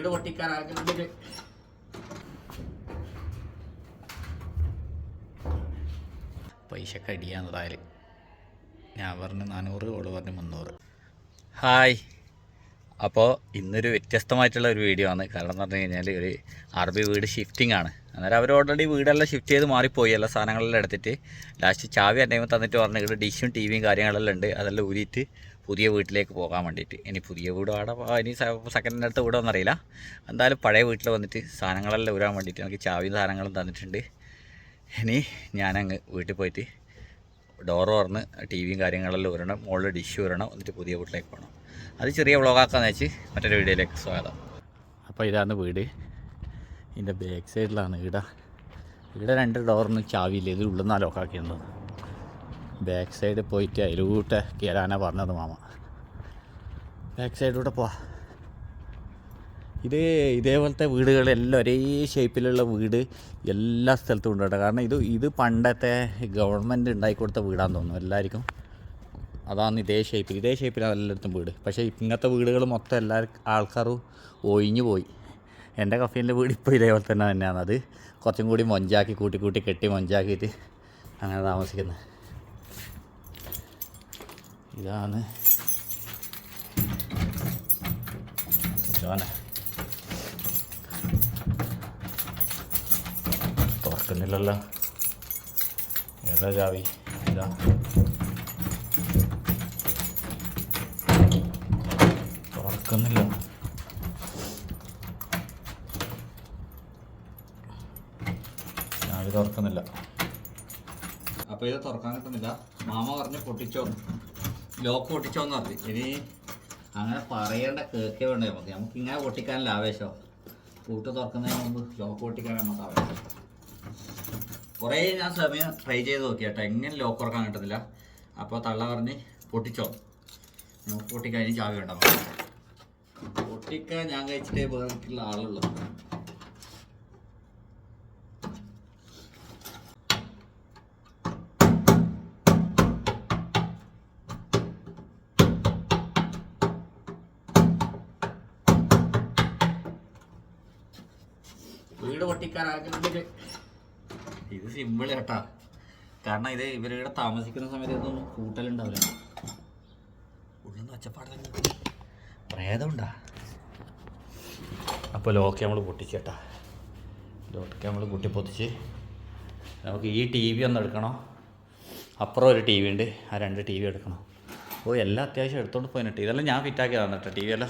വീട് ആഗ്രഹത്തിൽ പൈസക്ക് അടിയാന്നതായാലും ഞാൻ പറഞ്ഞു നാനൂറ് ഓൾ പറഞ്ഞു മുന്നൂറ്. ഹായ്. അപ്പോൾ ഇന്നൊരു വ്യത്യസ്തമായിട്ടുള്ള ഒരു വീഡിയോ ആണ്. കാരണം എന്ന് പറഞ്ഞു കഴിഞ്ഞാൽ ഒരു അറബി വീട് ഷിഫ്റ്റിംഗ് ആണ്. അന്നേരം അവർ ഓൾറെഡി വീടെല്ലാം ഷിഫ്റ്റ് ചെയ്ത് മാറിപ്പോയി. എല്ലാ സാധനങ്ങളെല്ലാം എടുത്തിട്ട് ലാസ്റ്റ് ചാവി എന്റെ തന്നിട്ട് പറഞ്ഞു ഇവിടെ ഡിഷും ടി വിയും കാര്യങ്ങളെല്ലാം ഉണ്ട്. അതെല്ലാം ഊരിയിട്ട് പുതിയ വീട്ടിലേക്ക് പോകാൻ വേണ്ടിയിട്ട്. ഇനി പുതിയ വീട് അവിടെ ഇനി സെക്കൻഡിന്റെ അടുത്ത് വീടൊന്നും അറിയില്ല. എന്തായാലും പഴയ വീട്ടിൽ വന്നിട്ട് സാധനങ്ങളെല്ലാം ഊരാൻ വേണ്ടിയിട്ട് എനിക്ക് ചാവിയും സാധനങ്ങളും തന്നിട്ടുണ്ട്. ഇനി ഞാനങ്ങ് വീട്ടിൽ പോയിട്ട് ഡോർ തുറന്ന് ടി വിയും കാര്യങ്ങളെല്ലാം ഊരണം മുകളിൽ ഡിഷ് ഊരണം എന്നിട്ട് പുതിയ വീട്ടിലേക്ക് പോകണം അത് ചെറിയ വ്ളോഗാക്കാന്ന് വെച്ച് മറ്റൊരു വീഡിയോയിലേക്ക് സ്വാഗതം. അപ്പോൾ ഇതാണ് വീട്. ഇതിന്റെ ബാക്ക് സൈഡിലാണ് ഇവിടെ ഇവിടെ രണ്ട് ഡോറിന് ചാവിയില്ല? ഇത് ഉള്ളുന്നാ ലോക്കാക്കിയിരുന്നത് ബാക്ക് സൈഡ് പോയിട്ട് അതിലൂട്ട് കയറാനാണ് പറഞ്ഞത് മാമ. ബാക്ക് സൈഡിലൂടെ പോവാ. ഇത് ഇതേപോലത്തെ വീടുകളെല്ലാം ഒരേ ഷേപ്പിലുള്ള വീട് എല്ലാ സ്ഥലത്തും ഉണ്ട് കേട്ടോ. കാരണം ഇത് ഇത് പണ്ടത്തെ ഗവൺമെന്റ് ഉണ്ടാക്കി കൊടുത്ത വീടാന്ന് തോന്നുന്നു എല്ലാവർക്കും. അതാണ് ഇതേ ഷേപ്പിൽ ഇതേ ഷേപ്പിലാണ് എല്ലായിടത്തും വീട്. പക്ഷേ ഇങ്ങനത്തെ വീടുകൾ മൊത്തം എല്ലാ ആൾക്കാരും ഒഴിഞ്ഞു പോയി. എന്റെ കഫീന്റെ വീട് ഇപ്പോൾ ഇതേപോലെ തന്നെ തന്നെയാണ് അത് കുറച്ചും കൂടി മൊഞ്ചാക്കി കൂട്ടി കൂട്ടി കെട്ടി മൊഞ്ചാക്കിയിട്ട് അങ്ങനെ താമസിക്കുന്നത്. ഇതാണ്. ചോന തുറക്കുന്നില്ലല്ലോ. ഏതാ ചാവി ഇതാ. തുറക്കുന്നില്ല. ചാവി തുറക്കുന്നില്ല. അപ്പോൾ ഇത് തുറക്കാൻ കിട്ടുന്നില്ല. മാമ പറഞ്ഞ് പൊട്ടിച്ചോ. ലോക്ക് പൊട്ടിച്ചോന്ന് പറഞ്ഞു. ഇനി അങ്ങനെ പറയേണ്ട കേക്കേ വേണ്ടേ നമുക്ക്? നമുക്ക് ഇങ്ങനെ പൊട്ടിക്കാനല്ല ആവേശം. കൂട്ട് തുറക്കുന്നതിന് മുമ്പ് ലോക്ക് പൊട്ടിക്കാൻ നമുക്ക് ആവേശം. കുറേ ഞാൻ സമയം ട്രൈ ചെയ്ത് നോക്കി കേട്ടോ എങ്ങനെ ലോക്ക് തുറക്കാൻ കിട്ടുന്നില്ല അപ്പോൾ തള്ള പറഞ്ഞ് പൊട്ടിച്ചോ. നമുക്ക് പൊട്ടിക്കാൻ ഇനി ചാവി വേണ്ട പൊട്ടിക്കാൻ ഞാൻ കഴിച്ചിട്ടേ വേറിട്ടുള്ള ആളുള്ളൂ. ഇത് സിമ്പിൾ കേട്ടാ കാരണം ഇത് ഇവരിവിടെ താമസിക്കുന്ന സമയത്ത് ഇതൊന്നും കൂട്ടലുണ്ടാവില്ല. ഉള്ളിൽ നിന്ന് ഒച്ചപ്പാടല്ല പ്രേതമുണ്ടാ. അപ്പോൾ ലോക്ക് നമ്മൾ പൊട്ടിച്ചേട്ടാ ലോക്ക് നമ്മൾ കുട്ടി പൊത്തിച്ച് നമുക്ക് ഈ ടി വി ഒന്ന് എടുക്കണോ? അപ്പുറം ഒരു ടി വി ഉണ്ട് ആ രണ്ട് ടി വി എടുക്കണം. ഓ എല്ലാം അത്യാവശ്യം എടുത്തോണ്ട് പോയിട്ടുണ്ട് ഇതെല്ലാം ഞാൻ ഫിറ്റാക്കിയതാണ് കേട്ടോ ടി വി അല്ല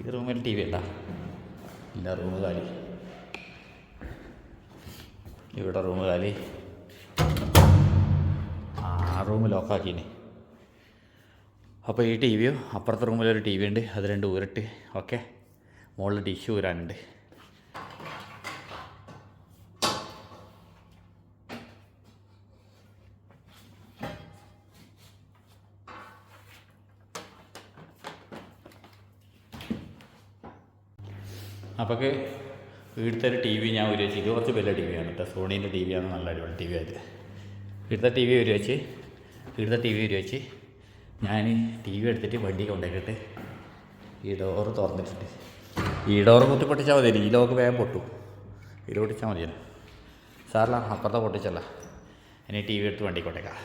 ഈ റൂമിൽ ടി വി അല്ല ഇല്ല റൂം കാലി. ഇവിടെ റൂം കാലി. ആ റൂം ലോക്കാക്കിനി അപ്പോൾ ഈ ടി വിയും? അപ്പുറത്തെ റൂമിലൊരു ടി വി ഉണ്ട് അത് രണ്ട് ഊരട്ട് ഓക്കെ. മുകളിൽ ഡിഷ് ഊരാനുണ്ട്. അപ്പോഴൊക്കെ ഇവിടുത്തെ ഒരു ടി വി ഞാൻ ഒരു വെച്ച് ഇത് കുറച്ച് വലിയ ടി വിയാണ് കേട്ടോ സോണീന്റെ ടി വിയാണ് നല്ല അടിപൊളി ടി വി ആയത് ഇവിടുത്തെ ടി വി ഒരു വെച്ച് ഇവിടുത്തെ ടി വി ഒരു വെച്ച് ഞാൻ ടി വി എടുത്തിട്ട് വണ്ടി കൊണ്ടുപോയിട്ട് ഈ ഡോറ് തുറന്നിട്ടുണ്ട്. ഈ ഡോറ് കുത്തി പൊട്ടിച്ചാൽ മതി. ഈ ലോക്ക് വേഗം പൊട്ടു. ഇത് പൊട്ടിച്ചാൽ മതിയല്ലോ. സാറില്ല അപ്പുറത്തെ പൊട്ടിച്ചല്ല. ഇനി ടി വി എടുത്ത് വണ്ടി കൊണ്ടേക്കാം.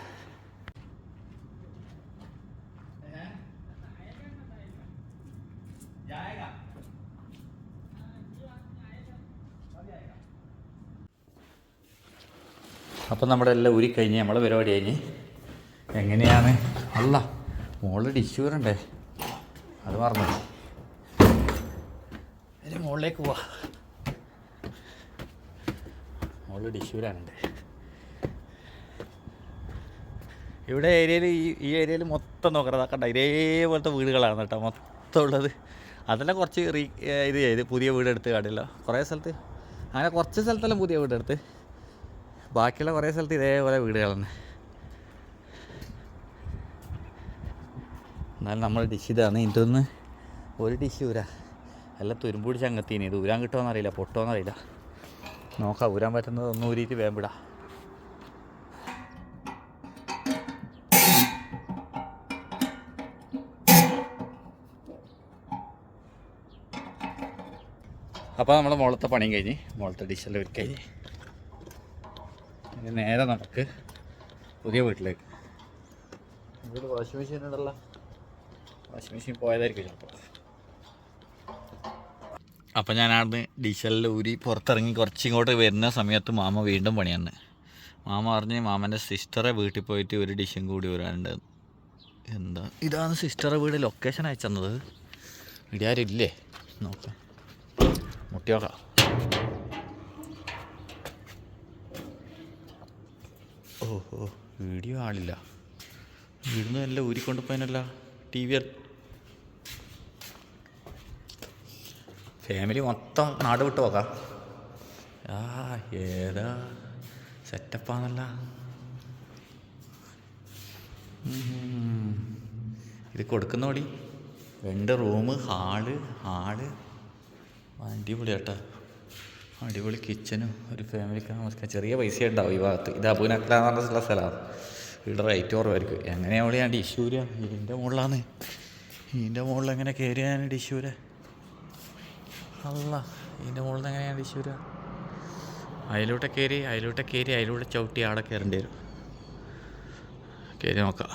അപ്പം നമ്മുടെ എല്ലാം ഊരി കഴിഞ്ഞ് നമ്മളെ പരിപാടി കഴിഞ്ഞ് എങ്ങനെയാണ്? അല്ല മുകളിൽ ഡിഷ് വരണ്ടേ? അത് മറന്നു. അതിന് മുകളിലേക്ക് പോവാ. മുകളിൽ ഡിഷ് വരാനുണ്ട്. ഇവിടെ ഏരിയയിൽ ഈ ഈ ഏരിയയിൽ മൊത്തം നോക്കണം കണ്ട? ഇതേപോലത്തെ വീടുകളാണ് കേട്ടോ. മൊത്തം ഉള്ളത്. അതെല്ലാം കുറച്ച് റീ ഇത് ചെയ്ത് പുതിയ വീടെടുത്ത് കാടില്ല കുറേ സ്ഥലത്ത്? അങ്ങനെ കുറച്ച് സ്ഥലത്തെല്ലാം പുതിയ വീടെടുത്ത്. ബാക്കിയുള്ള കുറേ സ്ഥലത്ത് ഇതേപോലെ വീടുകളാണ്. എന്നാലും നമ്മൾ ഡിഷ് ഇതാണ്. ഇതിന്റെ ഒന്ന് ഒരു ഡിഷ് ഊരാ. അല്ല തുരുമ്പ് ചങ്ങത്തിന് ഇത് ഊരാൻ കിട്ടുമോ അറിയില്ല പൊട്ടോന്ന് അറിയില്ല നോക്കാം. ഊരാൻ പറ്റുന്നത് ഒന്ന് ഊരിയിട്ട് വേഗം വിടാം. അപ്പോൾ നമ്മൾ മുളത്തെ പണിയും കഴിഞ്ഞ് മുളത്തെ ഡിഷെല്ലാം ഒരു നേരെ നമുക്ക് പുതിയ വീട്ടിലേക്ക്. ഇവിടെ വാഷിംഗ് മെഷീൻ ഉണ്ടല്ലോ. വാഷിംഗ് മെഷീൻ പോയതായിരിക്കും ചിലപ്പോൾ അപ്പം ഞാൻ അവിടുന്ന് ഡീസലിൽ ഊരി പുറത്തിറങ്ങി കുറച്ചിങ്ങോട്ട് വരുന്ന സമയത്ത് മാമ വീണ്ടും പണിയാണ്. മാമ പറഞ്ഞ് മാമന്റെ സിസ്റ്ററെ വീട്ടിൽ പോയിട്ട് ഒരു ഡിഷും കൂടി വരാനുണ്ട്. എന്താ? ഇതാണ് സിസ്റ്ററെ വീട് ലൊക്കേഷൻ അയച്ചത് ഇവിടെ ആരും ഇല്ലേ? നോക്കാം. മുട്ടി നോക്കാം ഓ വീഡിയോ ആളില്ല. ഇവിടുന്ന് എല്ലാം ഊരിക്കൊണ്ട് പോയനല്ല ടി വി ഫാമിലി മൊത്തം നാട് വിട്ട് പോക്കാം ആ ഏതാ സെറ്റപ്പാന്നല്ല. ഇത് കൊടുക്കുന്നോടി. രണ്ട് റൂം ഹാൾ ഹാൾ. അടിപൊളി കേട്ടോ അടിപൊളി കിച്ചനും ഒരു ഫാമിലിക്ക് താമസിക്കാൻ ചെറിയ പൈസ ഉണ്ടാവും ഈ ഭാഗത്ത്. ഇത് അബുനക്ല എന്ന് പറഞ്ഞിട്ടുള്ള സ്ഥലമാണ് ഇവിടെ റേറ്റ് കുറവായിരിക്കും. എങ്ങനെയാണ് അവിടെ ഞാൻ ഡിഷൂര ഇതിന്റെ മുകളിലാണ് ഇതിന്റെ മുകളിൽ എങ്ങനെ കയറിയാണ് ഡിഷൂര അല്ല ഇതിന്റെ മുകളിൽ എങ്ങനെയാണ് ഡിഷൂര അതിലൂടെ കയറി അതിലൂടെ കയറി അതിലൂടെ ചവിട്ടി ആടെ കയറേണ്ടി വരും. കയറി നോക്കാം.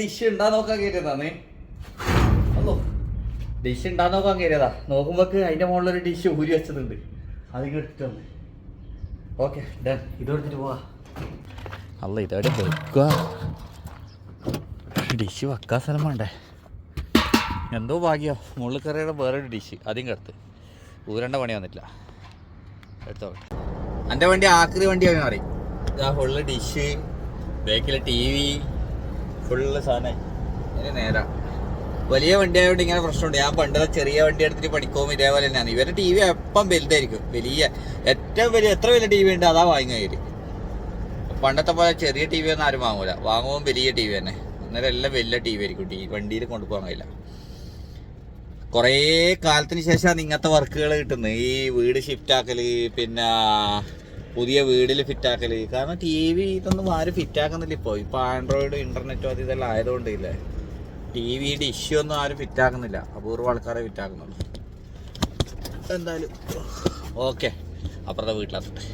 ഡിഷ് ഉണ്ടാ നോക്കാൻ കയറിയതാന്നേ അല്ലോ ഡിഷ് ഉണ്ടാ നോക്കാൻ കയറിയതാ നോക്കുമ്പോക്ക് അതിന്റെ മുകളിൽ ഒരു ഡിഷ് ഊരി വെച്ചതുണ്ട്. അത് വന്നേ. ഓക്കെ ഡൺ ഇത് എടുത്തിട്ട് പോവാ. അല്ല ഇതവിടെ വെക്കുക ഡിഷ് വെക്കാൻ സ്ഥലം വേണ്ടേ? എന്തോ ഭാഗ്യോ. മുകളിൽ കറിയുടെ വേറൊരു ഡിഷ് അധികം കിടത്ത് ഊരണ്ട പണി വന്നിട്ടില്ല. എടുത്തോട്ടെ എന്റെ വണ്ടി ആക്രി വണ്ടിയായി മാറി ഇതാ ഫുള്ള് ഡിഷ് ബാക്കിലെ ടി വി ഫുള്ള് സാധനമായി വലിയ വണ്ടി ആയതുകൊണ്ട് ഇങ്ങനെ പ്രശ്നമുണ്ട്. ഞാൻ പണ്ടത്തെ ചെറിയ വണ്ടി എടുത്തിട്ട് പഠിക്കുമ്പോൾ ഇതേപോലെ തന്നെയാണ്. ഇവരുടെ ടി വി എപ്പം വലുതായിരിക്കും. വലിയ ഏറ്റവും വലിയ എത്ര വലിയ ടി വി ഉണ്ട് അതാ വാങ്ങുക പണ്ടത്തെ പോലെ ചെറിയ ടി വി ഒന്നും ആരും വാങ്ങൂല. വാങ്ങുമ്പോൾ വലിയ ടി വി തന്നെ. അന്നേരം എല്ലാം വലിയ ടി വി ആയിരിക്കും. ടി വണ്ടിയിൽ കൊണ്ടുപോകാൻ കഴിയില്ല. കുറേ കാലത്തിന് ശേഷമാണ് ഇങ്ങനത്തെ വർക്കുകൾ കിട്ടുന്നത്. ഈ വീട് ഷിഫ്റ്റ് ആക്കൽ പിന്നെ പുതിയ വീടിൽ ഫിറ്റ് ആക്കൽ കാരണം ടി വി ഇതൊന്നും ആരും ഫിറ്റ് ആക്കുന്നില്ല ഇപ്പോൾ ഇപ്പോൾ ആൻഡ്രോയിഡ് ഇന്റർനെറ്റും അത് ഇതെല്ലാം ആയതുകൊണ്ട് ഇല്ലേ? ടി വിയുടെ ഇഷ്യൂ ഒന്നും ആരും ഫിറ്റ് ആക്കുന്നില്ല അപൂർവ ആൾക്കാരെ ഫിറ്റ് ആക്കുന്നുള്ളൂ എന്തായാലും ഓക്കെ. അപ്പുറത്തെ വീട്ടിലെത്തട്ടെ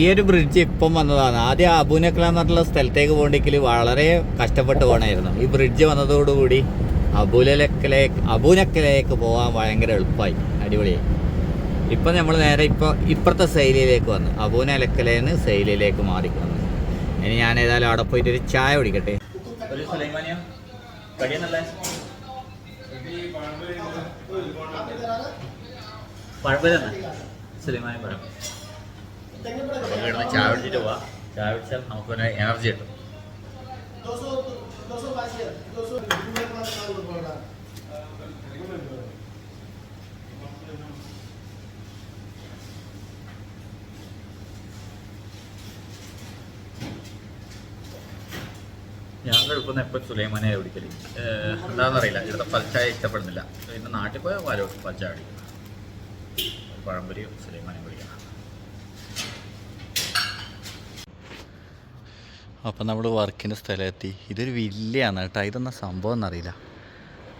ഈ ഒരു ബ്രിഡ്ജ് ഇപ്പം വന്നതാണ്. ആദ്യം അബുനക്കല എന്ന് പറഞ്ഞിട്ടുള്ള സ്ഥലത്തേക്ക് പോകണമെങ്കിൽ വളരെ കഷ്ടപ്പെട്ട് പോകണമായിരുന്നു ഈ ബ്രിഡ്ജ് വന്നതോടുകൂടി അബുലക്കലേക്ക് അബുനക്കലേക്ക് പോകാൻ ഭയങ്കര എളുപ്പമായി. അടിപൊളിയായി. ഇപ്പം നമ്മൾ നേരെ ഇപ്പോൾ ഇപ്പുറത്തെ ശൈലിയിലേക്ക് വന്നു അബൂനലക്കലേന്ന് ശൈലിയിലേക്ക് മാറി വന്നു ഇനി ഞാൻ ഏതായാലും അവിടെ പോയിട്ട് ഒരു ചായ കുടിക്കട്ടെ? ഒരു സുലൈമാനിയോ? സുലൈമാനി പഴം. അപ്പോൾ കിടന്ന് ചായ കുടിച്ചിട്ട് പോവാം. ചായ കുടിച്ചാൽ നമുക്കൊരു എനർജി കിട്ടും. ഞാൻ കഴിക്കുന്ന എപ്പോഴും സുലൈമാനെ കുടിക്കൽ. എന്താണെന്നറിയില്ല ഇവിടുത്തെ പൽച്ചായ ഇഷ്ടപ്പെടുന്നില്ല. പിന്നെ നാട്ടിൽ പോയാൽ പാലോ പൽച്ചായ കുടിക്കും. പഴംപൊരിയോ സുലൈമാനെ കുടിക്കണം അപ്പം നമ്മൾ വർക്കിന്റെ സ്ഥലത്തെത്തി ഇതൊരു വില്ലയാണ് കേട്ടോ. ഇതൊന്ന സംഭവം എന്നറിയില്ല.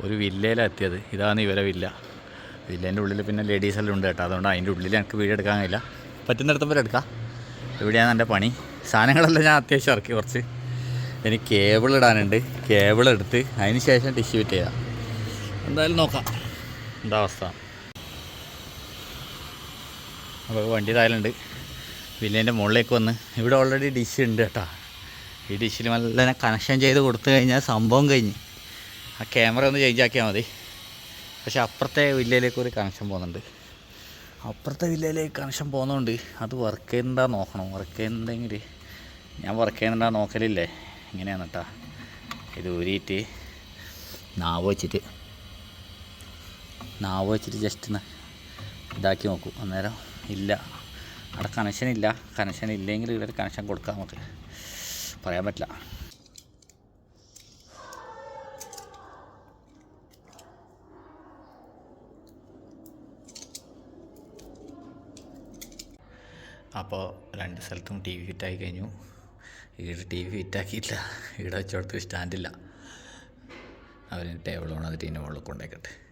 ഒരു വില്ലയിലാണ് എത്തിയത്. ഇതാണ് ഇവരെ വില്ല. വില്ലേന്റെ ഉള്ളിൽ പിന്നെ ലേഡീസ് എല്ലാം ഉണ്ട് കേട്ടോ. അതുകൊണ്ട് അതിന്റെ ഉള്ളിൽ എനിക്ക് വീഡിയോ എടുക്കാൻ കഴിയില്ല. പറ്റുന്നിടത്തും വരെ എടുക്കാം. ഇവിടെയാണ് എന്റെ പണി. സാധനങ്ങളെല്ലാം ഞാൻ അത്യാവശ്യം ഇറക്കി കുറച്ച്. എനിക്ക് കേബിൾ ഇടാനുണ്ട്. കേബിൾ എടുത്ത് അതിന് ശേഷം ടിഷ്യൂ ഫിറ്റ് ചെയ്യാം. എന്തായാലും നോക്കാം. എന്താ അവസ്ഥ? അപ്പോൾ വണ്ടി തായാലുണ്ട് വില്ലേന്റെ മുകളിലേക്ക് വന്ന്. ഇവിടെ ഓൾറെഡി ഡിഷ് ഉണ്ട് കേട്ടോ. ഈ ഡിഷിൽ നല്ല കണക്ഷൻ ചെയ്ത് കൊടുത്തു കഴിഞ്ഞാൽ സംഭവം കഴിഞ്ഞ്. ആ ക്യാമറ ഒന്ന് ചേഞ്ച് ആക്കിയാൽ മതി. പക്ഷെ അപ്പുറത്തെ വില്ലയിലേക്ക് ഒരു കണക്ഷൻ പോകുന്നുണ്ട്. അപ്പുറത്തെ വില്ലയിലേക്ക് കണക്ഷൻ പോകുന്നതുകൊണ്ട് അത് വർക്ക് ചെയ്യുന്നുണ്ടാ നോക്കണം. വർക്ക് ചെയ്യുന്നുണ്ടെങ്കിൽ ഞാൻ വർക്ക് ചെയ്യുന്നുണ്ടാ നോക്കലില്ലേ? ഇങ്ങനെയാണ് കേട്ടോ ഇത് ഊരിയിട്ട് നാവ് വെച്ചിട്ട്. നാവ് വെച്ചിട്ട് ജസ്റ്റ് ഇതാക്കി നോക്കും. അന്നേരം ഇല്ല. അവിടെ കണക്ഷൻ ഇല്ല. കണക്ഷൻ ഇല്ലെങ്കിൽ ഇവിടെ കണക്ഷൻ കൊടുക്കാം നമുക്ക്. പറയാൻ പറ്റില്ല. അപ്പോൾ രണ്ട് സ്ഥലത്തും ടി വി ഫിറ്റായി കഴിഞ്ഞു. ഇവിടെ ടി വി ഫിറ്റാക്കിയില്ല ഇവിടെ വെച്ചോടത്ത് സ്റ്റാൻഡില്ല. അവർ ടേബിൾ അത് ടീന്റെ മുകളിൽ കൊണ്ടേക്കട്ടെ.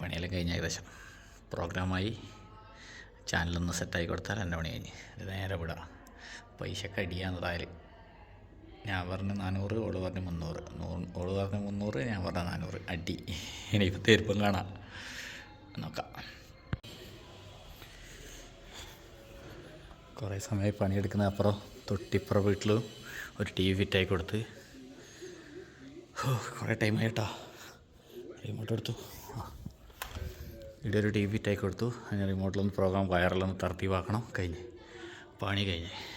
പണിയെല്ലാം കഴിഞ്ഞ ഏകദേശം. പ്രോഗ്രാമായി ചാനലൊന്ന് സെറ്റാക്കി കൊടുത്താൽ എന്റെ പണി കഴിഞ്ഞ്. നേരെ വിടാം. പൈസക്ക് അടിയാന്നതായാലും ഞാൻ പറഞ്ഞ നാനൂറ് ഓൾ പറഞ്ഞ് മുന്നൂറ്. നൂറ് ഓൾ പറഞ്ഞ മുന്നൂറ് ഞാൻ പറഞ്ഞ നാനൂറ്. അടി. ഇനിയിപ്പോൾ തീർപ്പും കാണാം. നോക്കാം. കുറേ സമയം പണിയെടുക്കുന്ന അപ്പുറം തൊട്ടിപ്പുറം വീട്ടിൽ ഒരു ടി വി ഫിറ്റായി കൊടുത്ത്. കുറേ ടൈമായി കേട്ടോ റിമോട്ട് എടുത്തു. ഇവിടെ ഒരു ടി വി ഫിറ്റായി കൊടുത്തു. അതിന് റിമോട്ടിലൊന്ന് പ്രോഗ്രാം വയറിലൊന്ന് തർത്തീവാക്കണം. കഴിഞ്ഞ്. പണി കഴിഞ്ഞ്.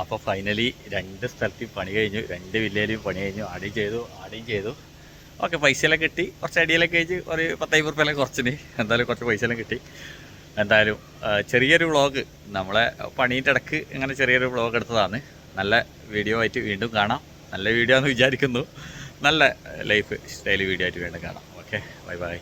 അപ്പോൾ ഫൈനലി രണ്ട് സ്ഥലത്തും പണി കഴിഞ്ഞു. രണ്ട് വില്ലയിലും പണി കഴിഞ്ഞു. ആടിയും ചെയ്തു ആടിയും ചെയ്തു. ഓക്കെ പൈസയെല്ലാം കിട്ടി. കുറച്ച് അടിയെല്ലാം കഴിച്ച് ഒരു പത്തൈമ്പത് റുപ്യെല്ലാം കുറച്ചിന്. എന്തായാലും കുറച്ച് പൈസയെല്ലാം കിട്ടി. എന്തായാലും ചെറിയൊരു വ്ളോഗ് നമ്മളെ പണീന്റെ ഇടയ്ക്ക് ഇങ്ങനെ ചെറിയൊരു വ്ളോഗ് എടുത്തതാണ്. നല്ല വീഡിയോ ആയിട്ട് വീണ്ടും കാണാം. നല്ല വീഡിയോ എന്ന് വിചാരിക്കുന്നു. നല്ല ലൈഫ് സ്റ്റൈൽ വീഡിയോ ആയിട്ട് വീണ്ടും കാണാം. Okay bye bye